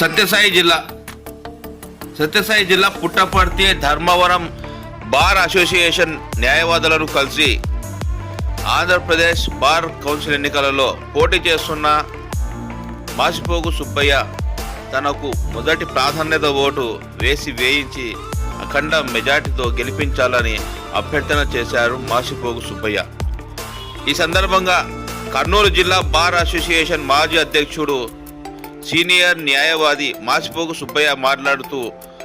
సత్యసాయి జిల్లా. సత్యసాయి జిల్లా Puttaparthi Dharmavaram bar association న్యాయవాదులను కలిసి ఆంధ్రప్రదేశ్ బార్ కౌన్సిల్ ఎన్నికలలో పోటీ చేస్తున్న మాసిపోగు సుబ్బయ్య తనకు మొదటి ప్రాధాన్యత ఓటు వేసి వేయించి అఖండ మెజార్టీతో గెలిపించాలని అభ్యర్థన చేశారు మాసిపోగు సుబ్బయ్య. ఈ సందర్భంగా కర్నూలు జిల్లా బార్ అసోసియేషన్ మాజీ అధ్యక్షుడు సీనియర్ న్యాయవాది మాసిపోగు సుబ్బయ్య మాట్లాడుతూ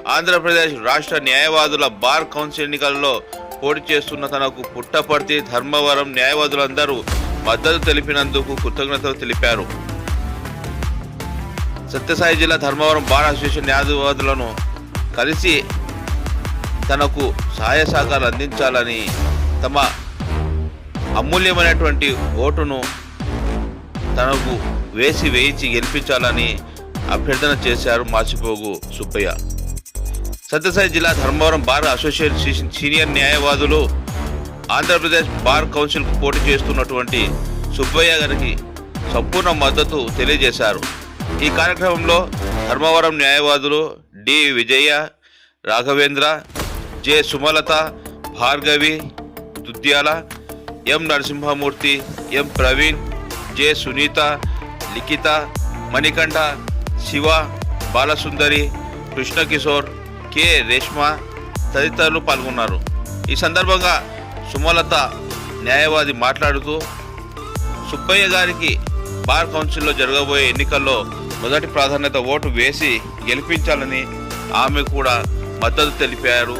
ఆంధ్రప్రదేశ్ రాష్ట్ర న్యాయవాదుల బార్ కౌన్సిల్ ఎన్నికల్లో పోటీ చేస్తున్న తనకు పుట్టపర్తి ధర్మవరం న్యాయవాదులందరూ మద్దతు తెలిపినందుకు కృతజ్ఞతలు తెలిపారు. సత్యసాయి జిల్లా ధర్మవరం బార్ అసోసియేషన్ న్యాయవాదులను కలిసి తనకు సహాయ సహకారాలు అందించాలని తమ అమూల్యమైనటువంటి ఓటును తనకు వేసి వేయించి గెలిపించాలని అభ్యర్థన చేశారు మాచిపోగు సుబ్బయ్య. సత్యసాయి జిల్లా ధర్మవరం బార్ అసోసియేషన్ సీనియర్ న్యాయవాదులు ఆంధ్రప్రదేశ్ బార్ కౌన్సిల్కు పోటీ చేస్తున్నటువంటి సుబ్బయ్య గారికి సంపూర్ణ మద్దతు తెలియజేశారు. ఈ కార్యక్రమంలో ధర్మవరం న్యాయవాదులు D Vijaya Raghavendra J Sumalatha Bhargavi Dudyala M Narasimhamurthy M Praveen J Sunitha Likhitha Manikanta Siva Balasundari Krishnakishore K Reshma తదితరులు పాల్గొన్నారు. ఈ సందర్భంగా సుమలత న్యాయవాది మాట్లాడుతూ సుబ్బయ్య గారికి బార్ కౌన్సిల్లో జరగబోయే ఎన్నికల్లో మొదటి ప్రాధాన్యత ఓటు వేసి గెలిపించాలని ఆమె కూడా మద్దతు తెలిపారు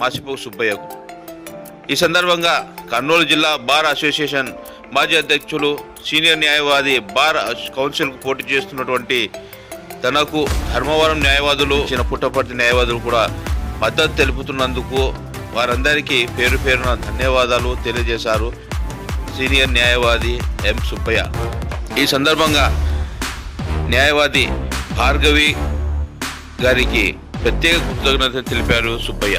మాసిపు సుబ్బయ్యకు. ఈ సందర్భంగా కర్నూలు జిల్లా బార్ అసోసియేషన్ మాజీ అధ్యక్షులు సీనియర్ న్యాయవాది బార్ కౌన్సిల్కు పోటీ చేస్తున్నటువంటి తనకు ధర్మవరం న్యాయవాదులు చిన్న పుట్టపర్తి న్యాయవాదులు కూడా మద్దతు తెలుపుతున్నందుకు వారందరికీ పేరు పేరున ధన్యవాదాలు తెలియజేశారు సీనియర్ న్యాయవాది ఎం సుబ్బయ్య. ఈ సందర్భంగా న్యాయవాది భార్గవి గారికి ప్రత్యేక కృతజ్ఞత తెలిపారు సుబ్బయ్య.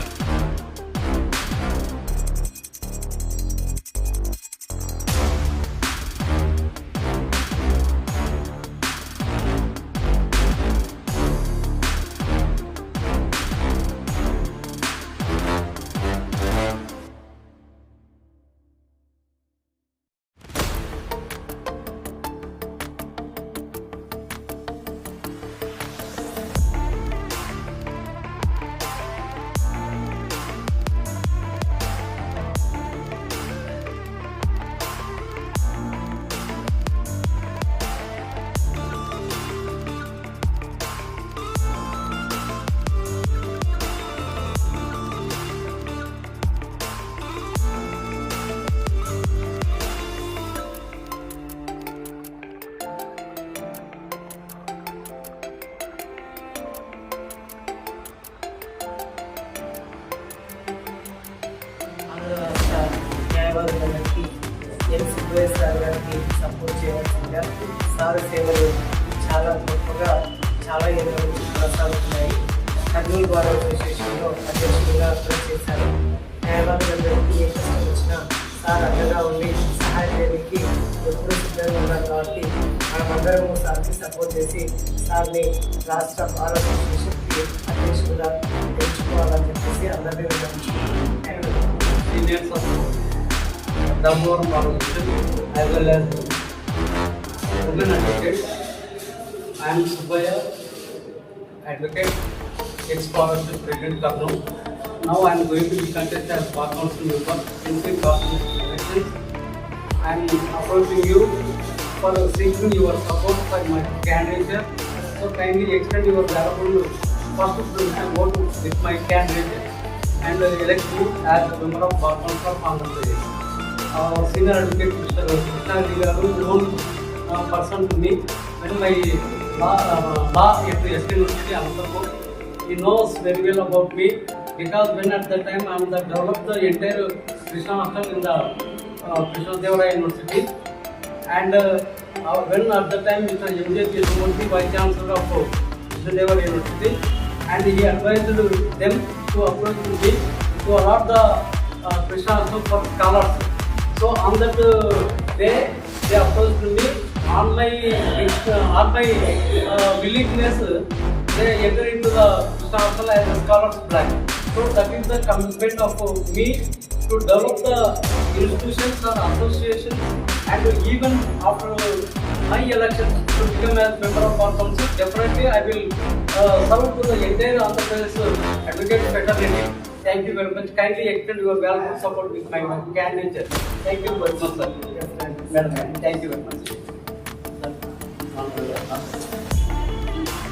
ఎన్ సిద్ధయ్య సార్ గారికి సపోర్ట్ చేయవలసిందిగా సార్ సేవలు చాలా గొప్పగా చాలా ఎన్నో కొనసాగుతున్నాయి. కర్నూలు బార్ అసోసియేషన్లో అధ్యక్షులుగా పనిచేశారు న్యాయవాదులందరికీ ఏ కష్టం వచ్చినా సార్ అండగా ఉండి సహాయం చేయడానికి ఎప్పుడూ సిద్ధంగా ఉన్నారు కాబట్టి మనమందరము సార్కి సపోర్ట్ చేసి సార్ని రాష్ట్ర బార్ అసోసియేషన్కి అధ్యక్షులుగా ఎంచుకోవాలని చెప్పేసి అందరినీ విన్నవించుకుంటున్నాను seniors of Damor Foundation as well as women advocates. I am Subhaya, advocate, ex-scholarship president Karnam. Now I am going to be contested as Bar Council member in the government elections. I am approaching you for seeking your support for my candidature. So kindly extend your valuable first to vote with my candidate and elect me as a member of Bar Council of Andhra. Our senior advocate Mr. Krishna Garu known uh, person to me when my law, uh, law at the SK University Anantapur. He knows very well about me because when at the time I am the developed the entire Krishna hostel in the uh, Krishna Devaraya University and uh, uh, when at the time Mr. M.J. Krishnamurthy, Vice Chancellor of uh, Krishna Devaraya University and he advised them to approach me to allot the uh, Krishna hostel for scholars. So on that uh, day they approached me on my uh, uh, on my uh, willingness, they enter into the council as a. So that is the commitment of me to develop the institutions or associations and even after my election to become as member of our council, definitely I will uh, serve to the entire Andhra Pradesh advocate fraternity. Thank you very much. Kindly extend your valuable support with my candidature. Thank you very much, sir. Madam, thank you very much.